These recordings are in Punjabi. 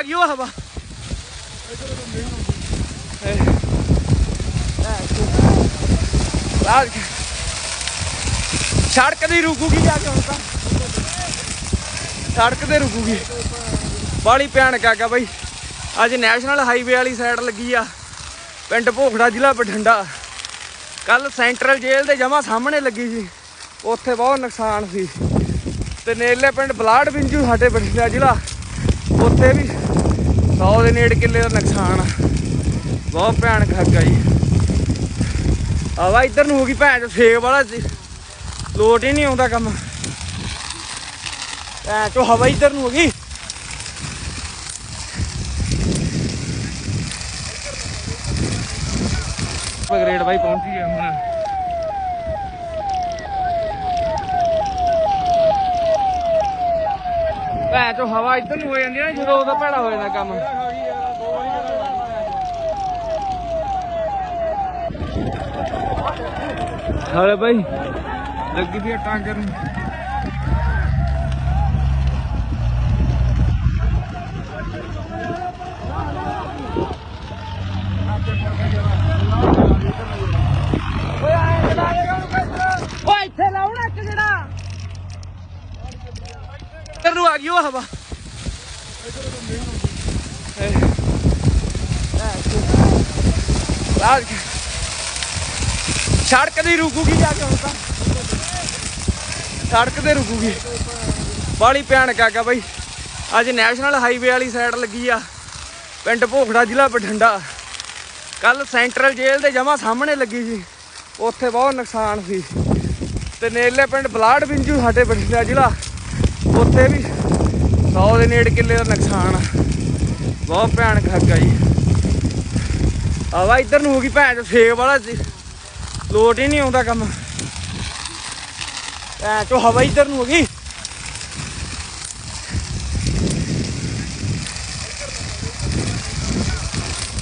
ਆ ਗਈ ਉਹ ਹਵਾ ਸੜਕ ਦੀ ਰੁਕੂਗੀ ਜਾ ਕੇ ਹੁਣ ਤਾਂ। ਸੜਕ ਤੇ ਰੁਕੂਗੀ। ਬਾਲੀ ਭਿਆਨਕ ਆ ਬਈ। ਅੱਜ ਨੈਸ਼ਨਲ ਹਾਈਵੇ ਵਾਲੀ ਸਾਈਡ ਲੱਗੀ ਆ। ਪਿੰਡ ਭੋਖੜਾ ਜ਼ਿਲ੍ਹਾ ਬਠਿੰਡਾ। ਕੱਲ ਸੈਂਟਰਲ ਜੇਲ੍ਹ ਦੇ ਜਮਾ ਸਾਹਮਣੇ ਲੱਗੀ ਸੀ। ਉੱਥੇ ਬਹੁਤ ਨੁਕਸਾਨ ਸੀ। ਤੇ ਨੇਲੇ ਪਿੰਡ ਬਲਾਡ ਬਿੰਜੂ ਸਾਡੇ ਬਠਿੰਡਾ ਜ਼ਿਲ੍ਹਾ। ਉੱਥੇ ਵੀ 100 ਦੇ ਨੇੜੇ ਕਿੱਲੇ ਦਾ ਨੁਕਸਾਨ ਬਹੁਤ ਭਿਆਨਕ ਹੱਗਾ ਜੀ। ਆਵਾ ਇੱਧਰ ਨੂੰ ਹੋ ਗਈ ਭੈਣ ਚੋ ਵਾਲਾ ਲੋਟ ਹੀ ਨਹੀਂ ਆਉਂਦਾ ਕੰਮ। ਭੈਣ ਚੋ ਹਵਾ ਇੱਧਰ ਨੂੰ ਹੋ ਗਈ। ਗ੍ਰੇਡ ਬਾਈ ਪਹੁੰਚੀ ਗਿਆ ਹੁਣ। ਭੈਣ ਚੋ ਹਵਾ ਇੱਧਰ ਨੂੰ ਹੋ ਜਾਂਦੀ ਆ ਨਾ, ਜਦੋਂ ਉਹਦਾ ਭੈੜਾ ਹੋ ਜਾਂਦਾ ਕੰਮ। ਹਾਲੇ ਭਾਈ ਲੱਗੀ ਵੀ ਟਾਂਗਰ ਨੂੰ। ਇੱਧਰ ਨੂੰ ਆ ਗਈ ਉਹ ਹਵਾ। ਸੜਕ ਦੀ ਰੁਕੂਗੀ ਜਾ ਕੇ ਹੁਣ ਤਾਂ। ਸੜਕ ਤੇ ਰੁਕੂਗੀ। ਬਾਲੀ ਭਿਆਨਕ ਆ ਬਈ। ਅੱਜ ਨੈਸ਼ਨਲ ਹਾਈਵੇ ਵਾਲੀ ਸਾਈਡ ਲੱਗੀ ਆ। ਪਿੰਡ ਭੋਖੜਾ, ਜ਼ਿਲ੍ਹਾ ਬਠਿੰਡਾ। ਕੱਲ ਸੈਂਟਰਲ ਜੇਲ੍ਹ ਦੇ ਜਮਾ ਸਾਹਮਣੇ ਲੱਗੀ ਸੀ। ਉੱਥੇ ਬਹੁਤ ਨੁਕਸਾਨ ਸੀ। ਤੇ ਨੇਲੇ ਪਿੰਡ ਬਲਾਡ ਬਿੰਜੂ, ਸਾਡੇ ਬਠਿੰਡਾ ਜ਼ਿਲ੍ਹਾ। ਉੱਥੇ ਵੀ 100 ਦੇ ਨੇੜੇ ਕਿੱਲੇ ਦਾ ਨੁਕਸਾਨ ਬਹੁਤ ਭਿਆਨਕ ਹੱਗਾ ਜੀ। ਆਵਾ ਇੱਧਰ ਨੂੰ ਹੋ ਗਈ ਭੈਣ ਚੋ ਵਾਲਾ ਲੋਟ ਹੀ ਨਹੀਂ ਆਉਂਦਾ ਕੰਮ। ਭੈਣ ਚੋ ਹਵਾ ਇੱਧਰ ਨੂੰ ਹੋ ਗਈ।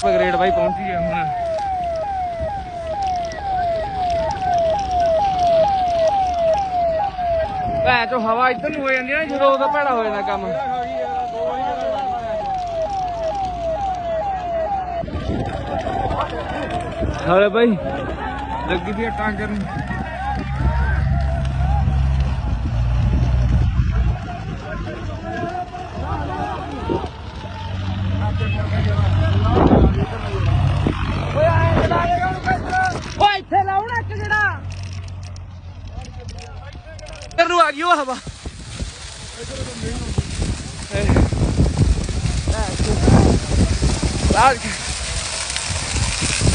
ਗ੍ਰੇਡ ਬਾਈ ਪਹੁੰਚੀ ਗਿਆ ਹੁਣ। ਭੈਣ ਚੋ ਹਵਾ ਇੱਧਰ ਨੂੰ ਹੋ ਜਾਂਦੀ ਨਾ ਜਦੋਂ ਉਹਦਾ ਭੈੜਾ ਹੋ ਜਾਂਦਾ ਕੰਮ। ਹਾਲੇ ਬਾਈ। ਲੱਗੀ ਵੀ ਟਾਂਗਰ ਨੂੰ। ਇੱਧਰ ਨੂੰ ਆ ਗਈ ਉਹ ਹਵਾ।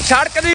ਸੜਕ ਦੀ